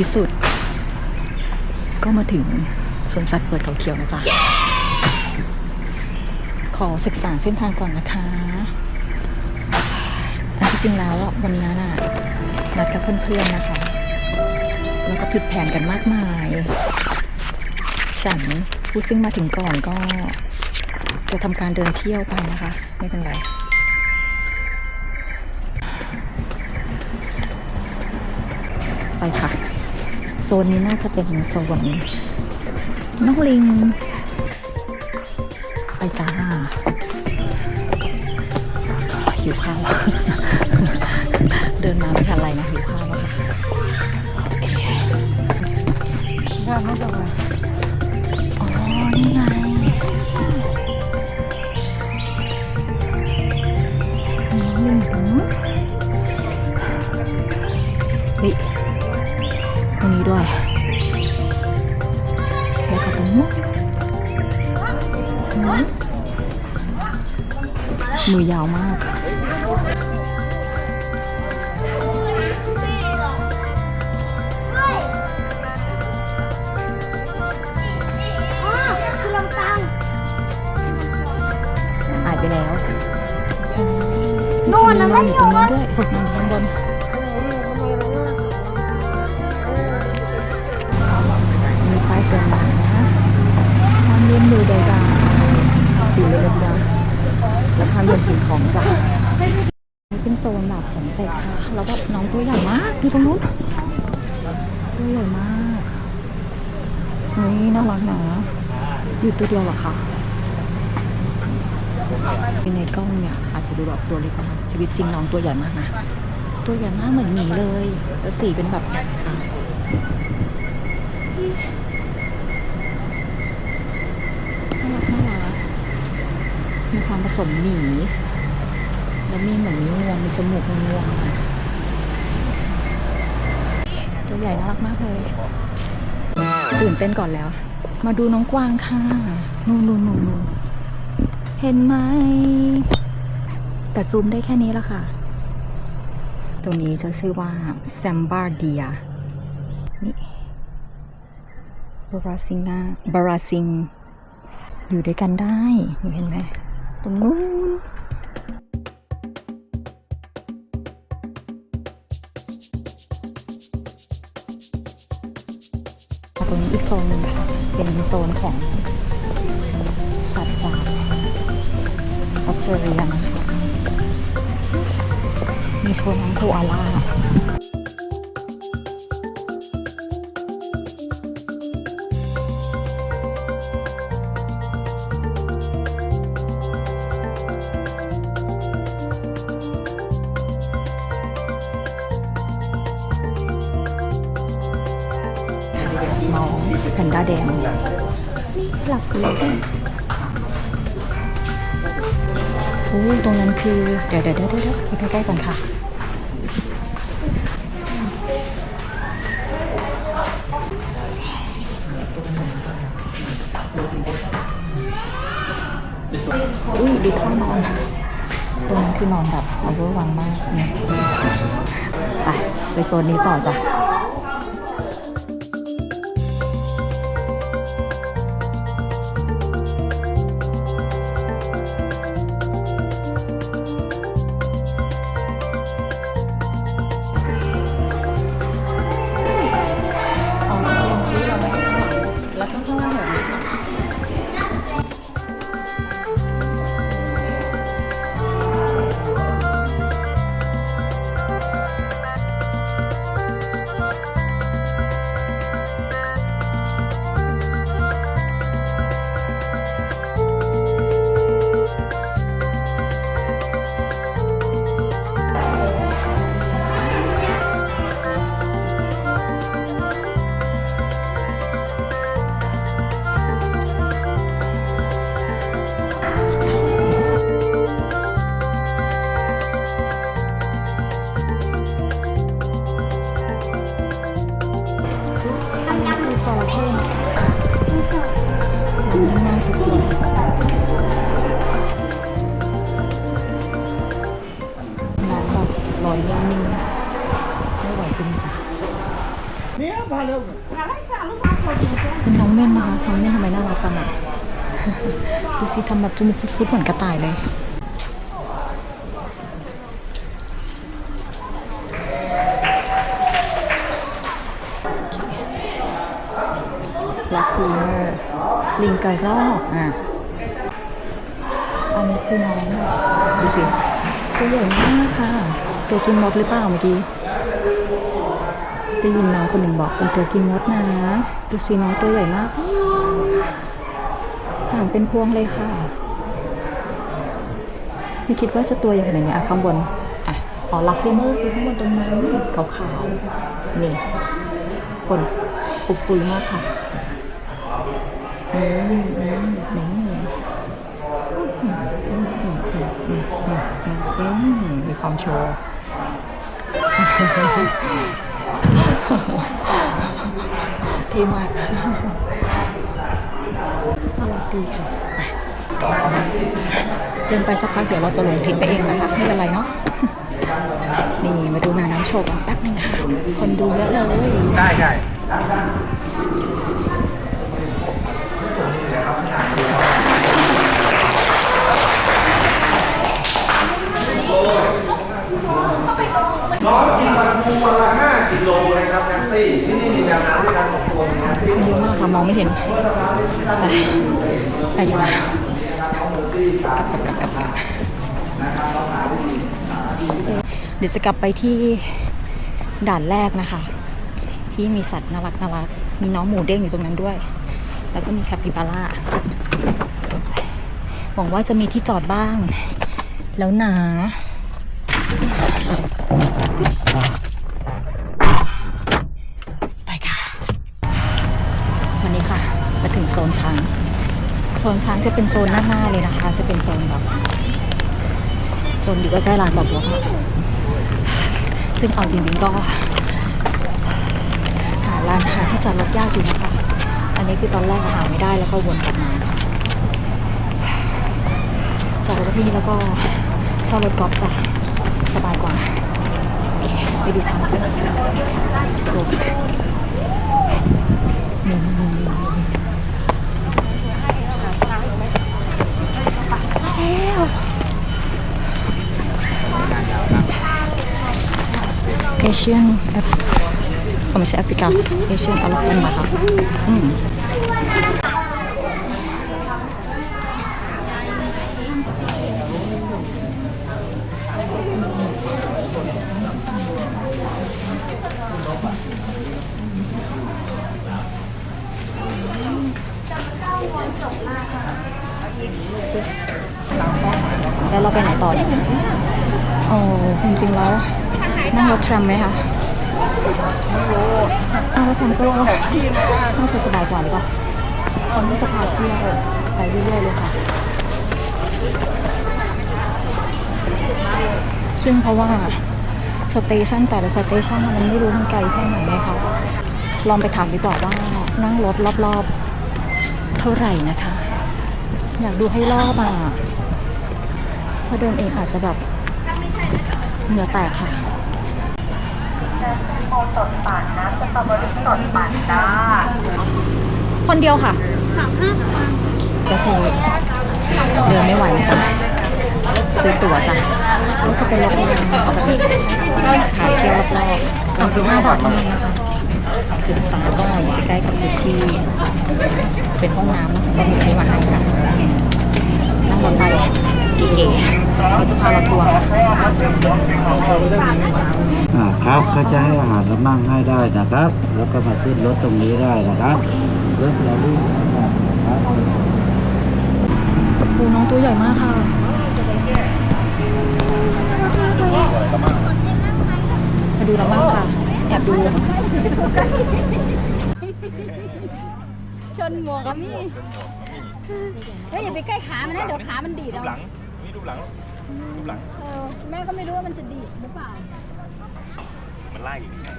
ที่สุด ก็มาถึงสวนสัตว์เปิดเขาเขียวนะจ๊ะ ขอศึกษาเส้นทางก่อนนะคะอันที่จริงแล้ววันนี้น่ะนัดกับเพื่อนๆนะคะ แล้วก็ผิดแผนกันมากมาย ฉันผู้ซึ่งมาถึงก่อนก็จะทำการเดินเที่ยวไปนะคะ ไม่เป็นไรไปค่ะ ซนนี้น่าจะเป็นโซนน้องลิง ไปจ้าหิวข้าวเดินมาไม่ทันไรนะหิวข้าวแล้วค่ะโอเคได้ไม่เป็นไรอ๋อ มือยาวมาก หายไปแล้วโน่นนะไม่อนอยู่ตรงนี้ด้วยนอนข้างบน ของจ้ะนี่เป็นโซนแบบสมเสร็จค่ะ แล้วแบบน้องตัวใหญ่มาก ดูตรงนู้นตัวใหญ่มากเฮ้ยน่ารักนะอยู่ตัวเดียวเหรอคะในกล้องเนี่ยอาจจะดูแบบตัวเล็กนะคะชีวิตจริงน้องตัวใหญ่มากนะ ตัวใหญ่มากเหมือนหมีเลยแล้วสีเป็นแบบอ่าน่ารักน่ารักมีความผสมหมี แล้วมีเหมือนมีงวงมีจมูกงวงๆอะตัวใหญ่น่ารักมากเลย ตื่นเต้นก่อนแล้ว มาดูน้องกวางค่ะนู่นนู่นนู่นเห็นไหม แต่ซูมได้แค่นี้ละค่ะ ตัวนี้จะชื่อว่าแซมบาร์เดียนี่บราซิงนาบราซิง อยู่ด้วยกันได้ เห็นไหม ตรงนู้น ตรงนี้อีกโซนหนึ่งค่ะ เป็นโซนของสัตว์จากออสเตรเลียนะคะมีโชว์น้องโคอาล่า โอ้ตรงนั้นคือ เดี๋ยวเดี๋ยวเดี๋ยวเดี๋ยวไปใกล้ๆก่อนค่ะ อุ้ยดูท่านอนตรงนั้นคือนอนแบบเอาเวอร์วังมากเนี่ยไปไปโซนนี้ต่อจ้ะ ดูสิทำแบบจมูกฟุดๆเหมือนกระต่ายเลยลักคูเมอร์ลิงกระรอกอะอันนี้คือน้องดูสิตัวใหญ่มากค่ะ ตัวกินมดหรือเปล่าเมื่อกี้ได้ยินน้องคนหนึ่งบอกเป็นตัวกินมดนะ ดูสิน้องตัวใหญ่มากางเป็นพวงเลยค่ะ ไม่คิดว่าจะตัวใหญ่ขนาดนี้อะข้างบน อะ อ๋อลัฟเฟเมอร์คือข้างบนตรงนั้นขาวๆ นี่ขนปุบปุยมากค่ะนี่อืมอืมมีความโชว์ที่มาก ดีค่ะเดินไปสักพักเดี๋ยวเราจะลงทริปไปเองนะคะ ไม่เป็นไรเนาะนี่มาดูนาน้ำโชว์กันแป๊บนึงค่ะ คนดูเยอะเลยได้ได้น้องกินปลาทูวันละ5กิโลนะครับแอนตี้ มีแมวน้ำด้วยกันสองตัวนะครับที่คนเยอะมากค่ะมองไม่เห็นไปไปดีกว่าเดี๋ยวจะกลับไปที่ด่านแรกนะคะ ที่มีสัตว์น่ารักน่ารักมีน้องหมูเด้งอยู่ตรงนั้นด้วย แล้วก็มีคาปิบาร่าหวังว่าจะมีที่จอดบ้าง แล้วหนะ นช้าง โซนช้างจะเป็นโซนหน้าๆเลยนะคะ จะเป็นโซนแบบโซนอยู่ใกล้ๆลานจอดรถอะซึ่งเอาจริงๆก็ หาร้านหาที่จอดรถยากอยู่นะคะ อันนี้คือตอนแรกหาไม่ได้แล้วก็วนกลับมาจอดรถที่นี่แล้วก็เช่ารถกอล์ฟจ้ะสบายกว่าโอเคไปดูช้างกันโอ้นี่นี่นี่นี่ แล้วเอเชียนแอฟเอาไม่ใช่แอฟริกาเอเชียนอลฟันนะคะอืม แล้วเราไปไหนต่อเนี่ยโอ้จริงๆแล้วนั่งรถทรัมไหมคะนั่งรถทรัมก็น่าจะสบายกว่าหรือเปล่าคนที่จะพาเที่ยวไปเรื่อยๆเลยค่ะซึ่งเพราะว่าสเตชันแต่ละสเตชันมันไม่รู้มันไกลแค่ไหนไงคะลองไปถามดีกว่าว่านั่งรถรอบๆ เท่าไหร่นะคะ อยากดูให้รอบอะ ราะเดินเองอาจจะแบบเหงื่อแตกค่ะคนเดียวค่ะก็คือเดินไม่ไหวนะจ๊ะซื้อตั๋วจ้ะก็จะเป็นรถรางปกติขายเที่ยวรอบๆสามสิบห้าบาทเท่านั้นนะคะจุดสตาร์ทก็อยู่ใกล้ๆกับจุดที่เป็นห้องน้ำนะก็มีอันนี้มาให้ค่ะนั่งรถไปเก๋ๆ เขาจะพาเราทัวร์ค่ะอ่าครับเขาจะให้อาหารเรานั่งให้ได้นะครับ แล้วก็มาขึ้นรถตรงนี้ได้นะครับรถเราลื่นนะครับปูน้องตัวใหญ่มากค่ะมาดูเราบ้างค่ะแอบดูชนหมวกกับมี่เฮ้ยอย่าไปใกล้ขามันนะเดี๋ยวขามันดีดเอาหลังมีรูปหลัง รูปหลัง เออแม่ก็ไม่รู้ว่ามันจะดีดหรือเปล่ามันไล่อย่างนี้ไง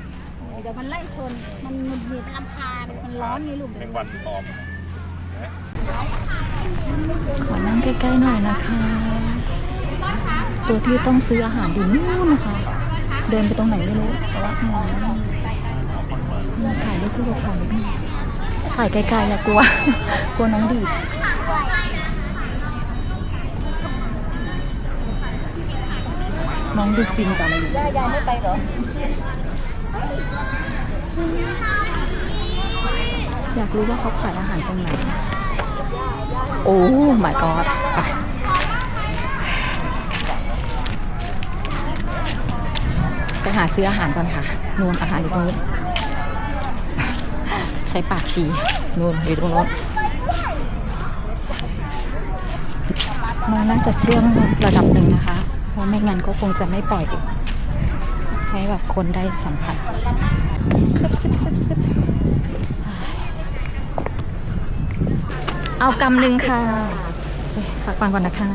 เดี๋ยวมันไล่ชน มันหงุดหงิดมันรำคาญมันร้อนไงลูกแมเดี๋ยงววันตอมขอนั่งใกล้ๆหน่อยนะคะ ตัวที่ต้องซื้ออาหารอยู่นู่นนะคะ เดินไปตรงไหนไม่รู้แต่ว่าอืมถ่ายไม่คือถ่ายถ่ายไกลๆอย่ากลัว กลัวน้องดีด น้องดูฟินกับอะไรอยู่ย่ายาไม่ไปหรอ อยากรู้ว่าเขาขายอาหารตรงไหน โอ้ my god ไปไปหาซื้ออาหารก่อนค่ะ นูนอาหารอยู่ตรงนู้นใช้ปากฉี่นูนอยู่ตรงนู้นมันน่าจะเชื่องระดับหนึ่งนะคะเพ ราะไม่งั้นก็คงจะไม่ปล่อย ให้แบบคนได้สัมผัสซึบซึบซึบซึบเอากำหนึ่งค่ะฝากฟังก่อนนะคะ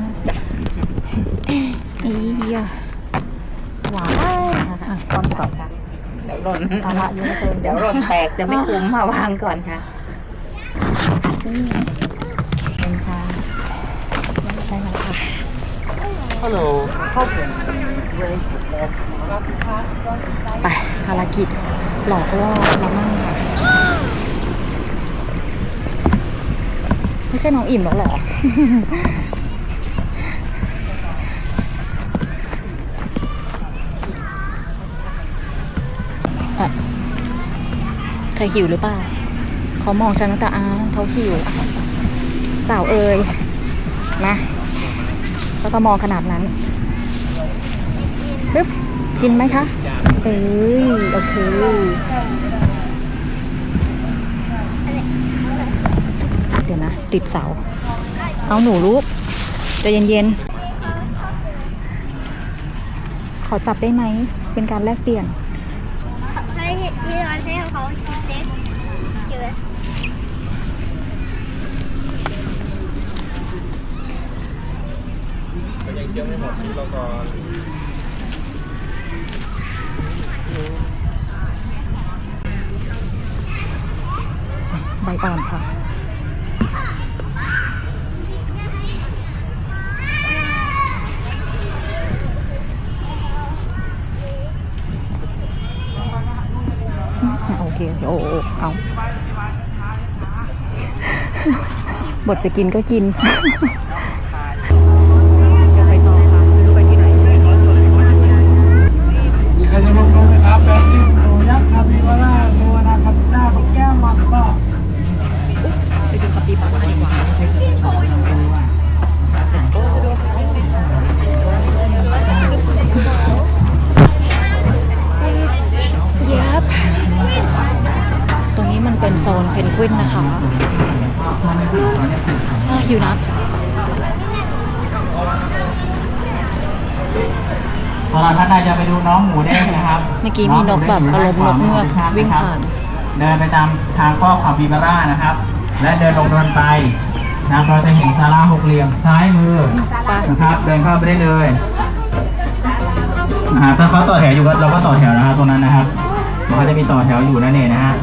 อียหวานอะความก่อนค่ะเดี๋ยวหล่นตาละเยอะเกินเดี๋ยวหล่นแตกจะไม่คุ้มมาวางก่อนค่ะ Hello ไปภารกิจหลอกล่อละมั่งค่ะ ไม่ใช่น้องอิ่มหรอกหรอ อะเธอหิวหรือเปล่าเขามองฉันตั้งแต่อ้าวเขาหิว สาวเอ่ยนะ ก็ต้องมองขนาดนั้นปึ๊บกินไหมคะเอ้ยโอเคเดี๋ยวนะ ติดเสา เอาหนูลูกจะเย็นๆ ขอจับได้ไหม เป็นการแลกเปลี่ยน ให้ที่ร้านให้เขาเด็กเก็บไว้ ใบอ่อนค่ะโอเคโอเค โอ้โอ้เอา บทจะกินก็กิน กี้มีนกแบบอารมณ์นกเงือกวิ่งผ่านเดินไปตามทางข้อคาปิบาร่านะครับ และเดินลงเดินไปนะครับเราจะเห็นศาลาหกเหลี่ยมซ้ายมือนะครับเดินเข้าไปได้เลยนะฮะถ้าเขาต่อแถวอยู่ก็เราก็ต่อแถวนะครับตรงนั้นนะครับมันก็จะมีต่อแถวอยู่นั่นเองนะฮะ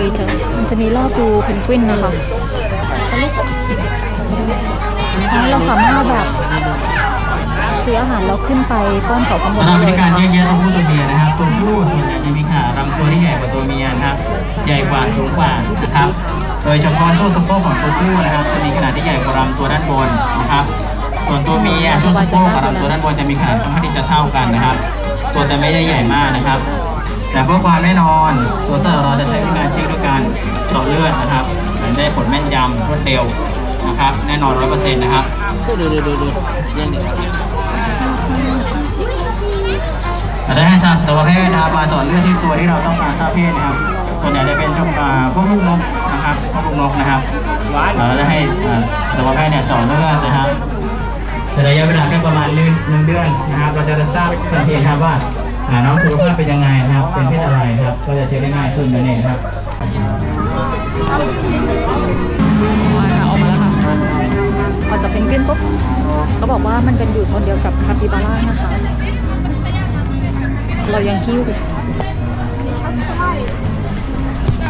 รีเทิร์นมันจะมีรอบดูเพนกวินนะคะ อันนี้เราสามารถแบบซื้ออาหารแล้วขึ้นไปป้อนเขาข้างบนสำหรับบเลริยการค่ะแยกแยะตัวผู้ตัวเมียนะครับ ตัวผู้ส่วนใหญ่จะมีขนาดลำตัวที่ใหญ่กว่าตัวเมียนะครับ ใหญ่กว่าสูงกว่านะครับ โดยเฉพาะช่วงสะโพกของตัวผู้นะครับ จะมีขนาดที่ใหญ่กว่าลำตัวด้านบนนะครับ ส่วนตัวเมียช่วงสะโพกกับลำตัวด้านบนจะมีขนาดค่อนข้างที่จะเท่ากันนะครับ ตัวจะไม่ได้ใหญ่มากนะครับ แต่เพื่อความแน่นอน ส่วนเตอร์เราจะใช้วิธีการเช็คด้วยการเจาะเลือดนะครับได้ผลแม่นยำรวดเร็ว นะครับ แน่นอนร้อยเปอร์เซ็นต์นะครับดูดูดูดูเยี่ยมเราจะให้ทางสัตวแพทย์นะครับมาเจาะเลือดที่ตัวที่เราต้องการทราบเพศนะครับ ส่วนใหญ่จะเป็นจงอ่าพวกลูกนกนะครับพวกลูกนกนะครับเราจะให้อ่าสัตวแพทย์เนี่ยเจาะเลือดนะครับแต่ระยะเวลาแค่ประมาณหนึ่งหนึ่งเดือนนะครับ เราจะทราบทันทีครับว่าอ่าน้องสุขภาพเป็นยังไงนะครับ เป็นเพศอะไรนะครับ ก็จะเช็คได้ง่ายขึ้นนั่นเองครับ พอจะเพนกวินปุ๊บเขาบอกว่ามันเป็นอยู่โซนเดียวกับคาปิบาร่านะคะ เรายังหิ้ว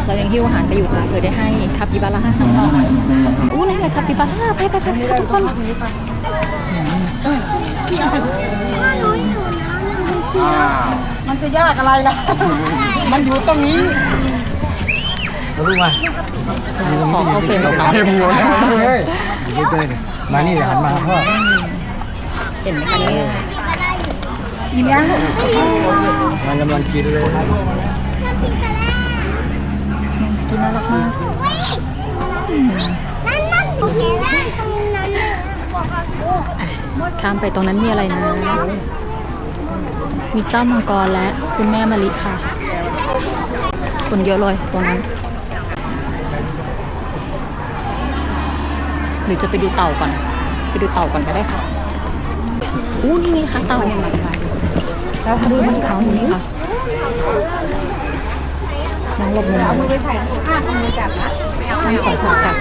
เรายังหิ้วอาหารไปอยู่ค่ะเพื่อได้ให้คาปิบาร่าข้างนอกอู้นั่นไงคาปิบาร่าไปไปไปค่ะทุกคนมันจะยากอะไรล่ะ มันอยู่ตรงนี้ขอเข้าเฟรมกับน้ องมานี่หันมาพ่อเห็นไหมคะเนี่ยกินยังมันกำลังกินเลยกินน่ารักมากนั่นนั่นหนูเห็นแล้วตรงนั้นข้ามไปตรงนั้นมีอะไรนะ มีเจ้ามังกรและคุณแม่มะลิค่ะ คนเยอะเลยตรงนั้น หรือจะไปดูเต่าก่อน ไปดูเต่าก่อนก็ได้ค่ะอู้นี่ไงคะเต่าแล้วดูมันขาวอยู่นี่ค่ะน้องหลบมุมเอามือไปใส่ข้างมือจับนะไม่เอาสองขาจับ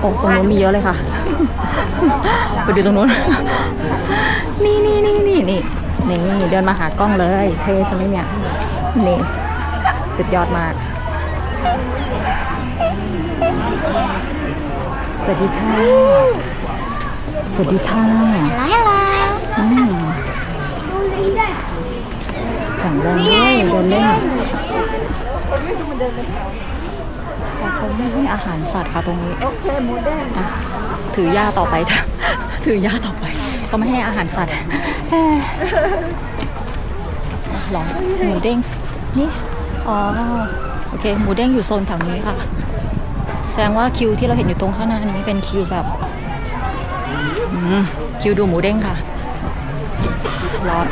โอ้ตรงนู้นมีเยอะเลยค่ะ ไปดูตรงนู้น นี่นี่นี่นี่นี่นี่เดินมาหากล้องเลยเท่ใช่ไหมเนี่ยนี่สุดยอดมาก สวัสดีค่ะ สวัสดีค่ะฮัลโหลอืมแข่งแรงด้วยเดินเล่นแต่เขาไม่ให้อาหารสัตว์ค่ะตรงนี้ โอเคหมูแดงอะถือย่าต่อไปจ้ะ ถือย่าต่อไปก็ไม่ให้อาหารสัตว์เอ้ยลองหมูเด้งนี่ อ๋อ โอเค หมูเด้งอยู่โซนแถวนี้ค่ะแส ดงว่าคิวที่เราเห็นอยู่ตรงข้างหน้านี้เป็นคิวแบบคิวดูหมูเด้งค่ะ ร้อน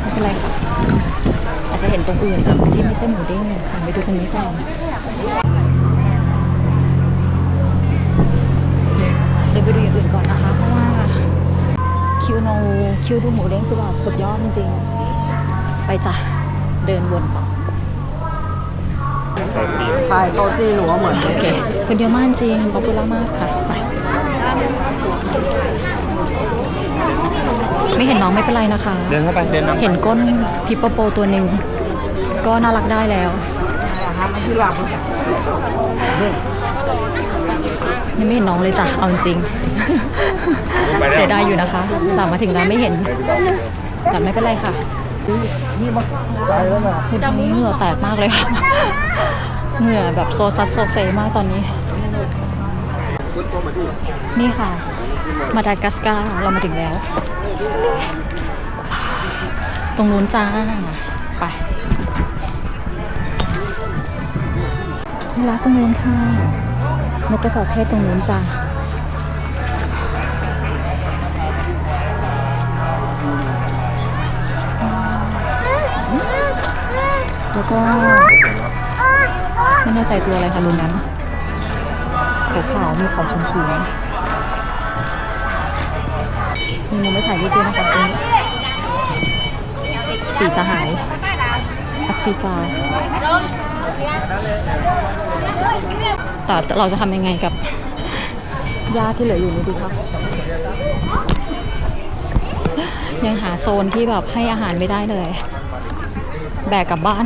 ไม่เป็นไรค่ะ อาจจะเห็นตรงอื่นแบบที่ไม่ใช่หมูเด้งค่ะไปดูตรงนี้ก่อนเดี๋ยวไปดูอย่างอื่นก่อนนะคะ เพราะว่าคิวโนคิวดูหมูเด้งคือแบบสุดยอดจริงๆ ไปจ้ะ เดินวนต่อ ใช่โต๊ะจีนหนูว่าเหมือนโอเค คนเยอะมากจริงป๊อปปูล่ามากค่ะไปไม่เห็นน้องไม่เป็นไรนะคะ เดินเข้าไปเดินนำเห็นก้นพิปโปโปตัวหนึ่งก็น่ารักได้แล้วยังไม่เห็นน้องเลยจ้ะเอาจริงๆเสียดายอยู่นะคะ สามมาถึงแล้วไม่เห็นแต่ไม่เป็นไรค่ะ คือดำเหงื่อแตกมากเลยค่ะเหงื่อแบบโซซัสโซเซมากตอนนี้ นี่ค่ะ มาดากัสการ์เรามาถึงแล้ว ตรงนู้นจ้า ไปนี่รักตรงนู้นค่ะนกกระสอบเพศตรงนู้นจ้า แล้วก็ไม่แน่ใจตัวอะไรคะรุ่นนั้นขาวๆมีขาสูงๆมีมุมไม่ถ่ายรูปด้วยนะคะตรงนี้สีสหายแอฟริกาแต่เราจะทำยังไงกับหญ้าที่เหลืออยู่นี้ดีคะยังหาโซนที่แบบให้อาหารไม่ได้เลย แบกกลับบ้าน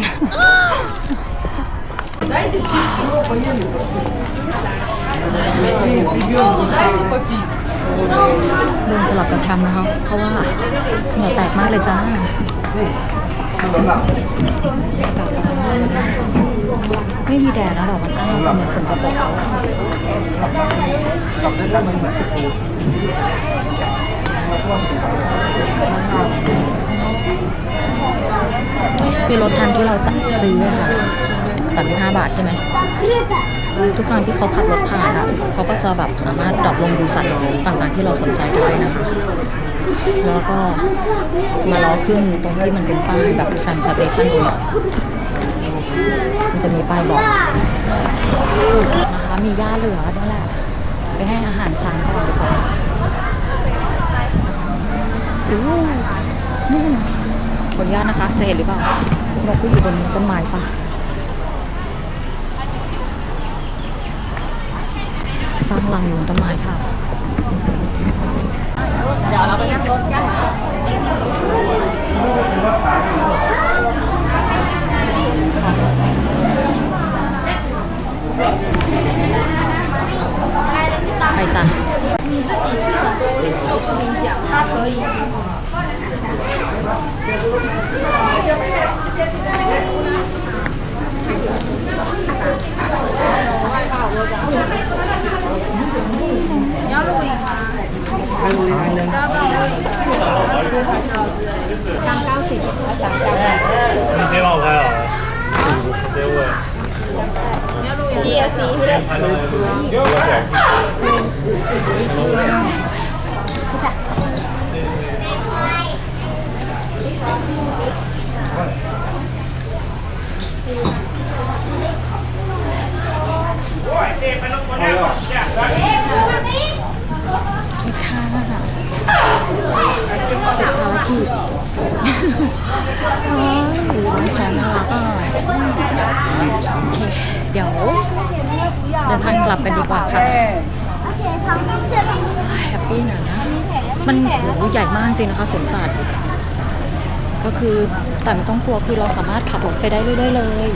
เดินสลับกับทำนะคะ เพราะว่าเหงื่อแตกมากเลยจ้าไม่มีแดดนะแต่มันอ้าวเหมือนฝนจะตกแล้ว คือรถทันที่เราจะซื้ออะค่ะตัดห้าบาทใช่ไหม ทุกครั้งที่เขาขับรถผ่านอะเขาก็จะแบบสามารถดรอปลงดูสัตว์ต่างๆ ที่เราสนใจได้นะคะ แล้วก็มารอขึ้นตรงที่มันเป็นป้ายแบบ tram station ตรงนี้มันจะมีป้ายบอกนะคะมีหญ้าเหลือนั่นแหละไปให้อาหารช้างก่อนดีกว่าอู้ นี่นขออนุญาตนะคะ จะเห็นหรือเปล่านกก็อยู่บนต้นไม้จ้ะสร้างรังอยู่บนต้นไม้ค่ะไปจ้ะ你你要录音吗？你要不要录音？你要录音吗？九九四，我想讲。你睫毛开哦？睫毛。你要录音吗？ เคค่ะเสร็จภารกิจอ๋อหรือว่าฉันน่ารักอะโอเค เดี๋ยวเดินทางกลับกันดีกว่าค่ะแฮปปี้นะ มันโหใหญ่มากจริงนะคะสวนสัตว์ ก็คือแต่ไม่ต้องกลัวคือเราสามารถขับรถไปได้เรื่อยๆเลย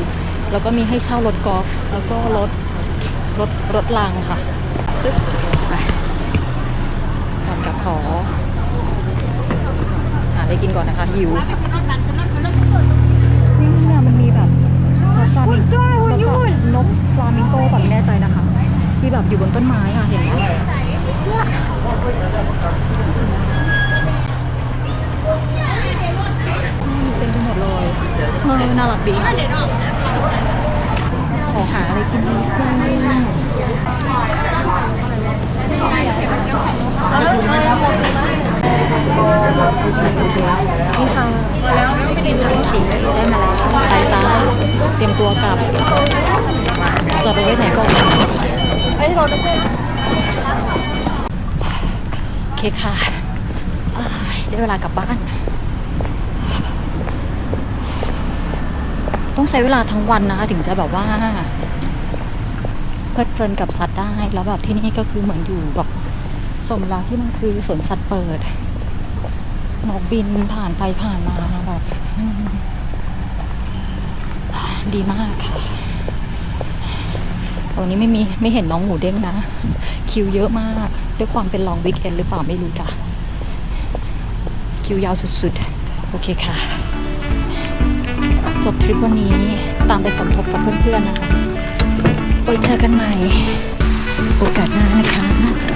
แล้วก็มีให้เช่ารถกอล์ฟแล้วก็รถ รถรถรางค่ะปึ๊บไปก่อนกลับขอ หาอะไรกินก่อนนะคะหิวนี่เนี่ยมันมีแบบรถฟลามิงโกรถนกฟลามิงโกแบบไม่แน่ใจนะคะ ที่แบบอยู่บนต้นไม้อะเห็นไหมเต็มไปหมดเลยเออน่ารักดี ขอหาอะไรกินดีสินี่ค่ะได้มาแล้วไปจ้าเตรียมตัวกลับจอดรถไว้ไหนก่อนโอเคค่ะอ้ายได้เวลากลับบ้าน ต้องใช้เวลาทั้งวันนะคะ ถึงจะแบบว่าเพลิดเพลินกับสัตว์ได้แล้วแบบที่นี่ก็คือเหมือนอยู่แบบสมแล้วที่มันคือสวนสัตว์เปิดนกบินผ่านไปผ่านมาแบบดีมากค่ะวันนี้ไม่มีไม่เห็นน้องหมูเด้งนะ คิวเยอะมากด้วยความเป็นลองวิกเอนหรือเปล่าไม่รู้จ้ะคิวยาวสุดๆ โอเคค่ะ จบทริปวันนี้ตามไปสมทบกับเพื่อนๆนะคะไว้เจอกันใหม่ โอกาสหน้านะคะ